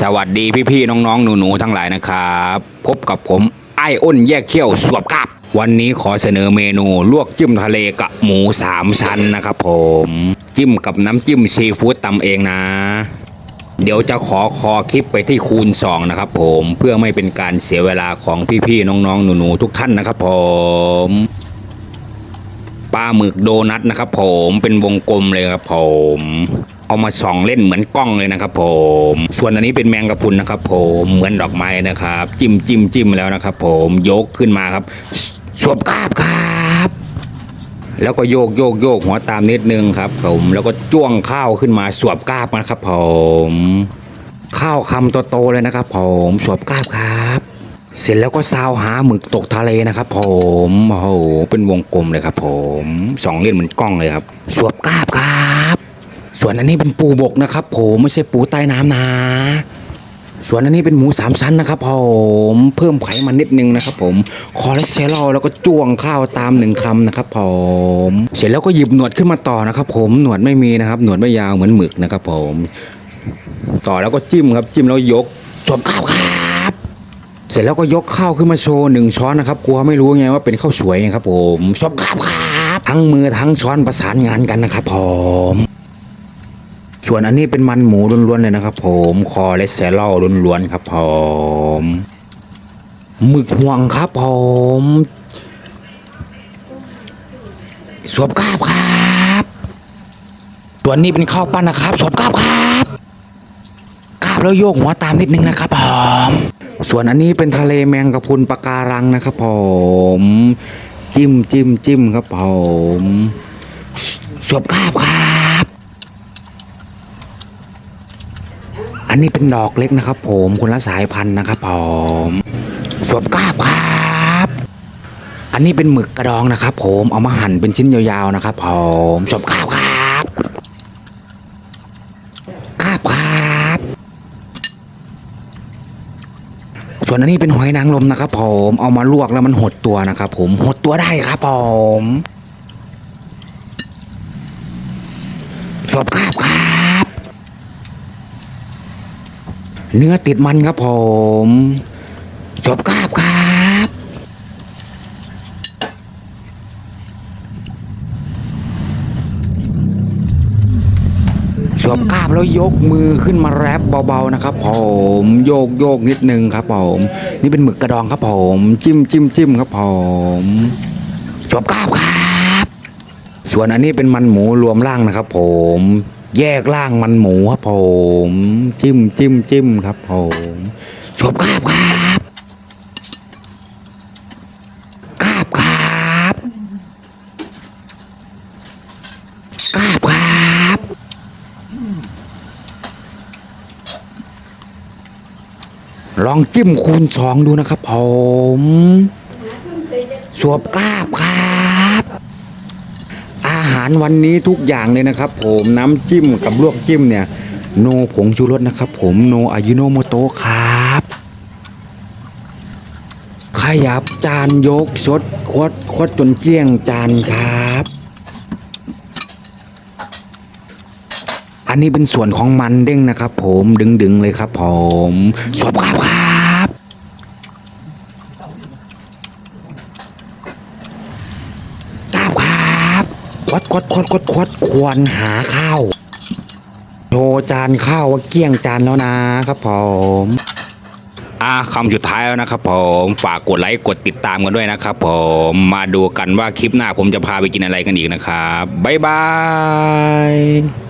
สวัสดีพี่ๆน้องๆ หนูๆทั้งหลายนะครับ พบกับผมไอ้อ้นแยกเขี้ยวสวบกาบวันนี้ขอเสนอเมนูลวกจิ้มทะเลกับหมูสามชั้นนะครับผม จิ้มกับน้ำจิ้มซีฟู้ดตำเองนะ เดี๋ยวจะขอคอคลิปไปที่คูณ 2 นะครับผมเพื่อไม่เป็นการเสียเวลาของพี่ๆน้องๆ หนูๆทุกท่านนะครับผมปลาหมึกโดนัทนะครับผมเป็นวงกลมเลยครับผม เอามาส่องเล่นเหมือนกล้องเลยนะครับผม ส่วนอันนี้เป็นแมงกะพรุนนะครับผมเหมือนดอกไม้นะครับ จิ้มจิ้มจิ้มแล้วนะครับผมยกขึ้นมาครับสวบกราบครับ แล้วก็โยกโยกโยกหัวตามนิดนึงครับ ผมแล้วก็จ้วงข้าวขึ้นมาสวบกราบนะครับ ผม ข้าวคำโตๆเลยนะครับ ผมสวบกราบครับเสร็จแล้วก็ซาวหาหมึกตกทะเลนะครับผมโอ้โหเป็นวงกลมเลยครับผมสองเล่นเหมือนกล้องเลยครับ สวบกราบครับ ส่วนอันนี้เป็นปูบกนะครับ ผมไม่ใช่ปูใต้น้ำนะ ส่วนอันนี้เป็นหมูสามชั้นนะครับผมเพิ่มไขมันนิดนึงนะครับ ผมคอเลสเตอรอลแล้วก็จ้วงข้าวตามหนึ่งคำนะครับ ผม เสร็จแล้วก็หยิบหนวดขึ้นมาต่อนะครับ ผมหนวดไม่มีนะครับ หนวดไม่ยาวเหมือนหมึกนะครับ ผม ต่อแล้วก็จิ้มครับ จิ้มแล้วยกจบข้าวครับเสร็จแล้วก็ยกข้าวขึ้นมาโชว์หนึ่งช้อนนะครับกลัวไม่รู้ไงว่าเป็นข้าวสวยไงครับ ผมชอบครับครับทั้งมือทั้งช้อนประสานงานกันนะครับผม ส่วนอันนี้เป็นมันหมูล้วนๆเลยนะครับ ผมคอเลสเตอรอลล้วนๆครับ ผมหมึกห่วงครับ ผมสวบกาบครับส่วนี้เป็นข้าวปั้นนะครับสวบกาบครับกาบแล้วโยกหัวตามนิดนึงนะครับผมส่วนอันนี้เป็นทะเลแมงกะพรุนปะการังนะครับ ผม จิ้มจิ้มจิ้มครับผมสวบกาบครับ อันนี้เป็นดอกเล็กนะครับผมคนละสายพันธุ์นะครับผมสวบกาบครับ อันนี้เป็นหมึกกระดองนะครับ ผมเอามาหั่นเป็นชิ้นยาวๆนะครับผมสวบกาบครับกาบครับ ส่วนอันนี้เป็นหอยนางรมนะครับ ผมเอามาลวกแล้วมันหดตัวนะครับ ผมหดตัวได้ครับ ผมสวบกาบครับ เนื้อติดมันครับผมจบกราบครับสวมกราบแล้วยกมือขึ้นมาแรปเบาๆนะครับ ผมโยกโยกนิดนึงครับ ผม นี่เป็นหมึกกระดองครับ ผม จิ้มจิ้มจิ้มครับ ผมสวมกราบครับ ส่วนอันนี้เป็นมันหมูรวมร่างนะครับ ผม แยกร่างมันหมูครับผม จิ้มจิ้มจิ้มครับผมสวบกราบครับกราบครับกราบครับลองจิ้มคูณสองดูนะครับผมสวบกราบครับ หารวันนี้ทุกอย่างเลยนะครับ ผมน้ำจิ้มกับลวกจิ้มเนี่ย โนผงชูรสนะครับ ผมโนอายุโนโมโตครับ ขยับจานยกสดคดคดจนเกลี้ยงจานครับ อันนี้เป็นส่วนของมันเด้งนะครับ ผมดึงๆเลยครับ ผมสวบครับครับ กราบ ควัดควัดควัดควัดควัดควรหาข้าวโชว์จานข้าวว่าเกลี้ยงจานแล้วนะครับผมอ่าคำสุดท้ายแล้วนะครับผมฝากกดไลค์กดติดตามกันด้วยนะครับผมมาดูกันว่าคลิปหน้าผมจะพาไปกินอะไรกันอีกนะครับบ๊ายบาย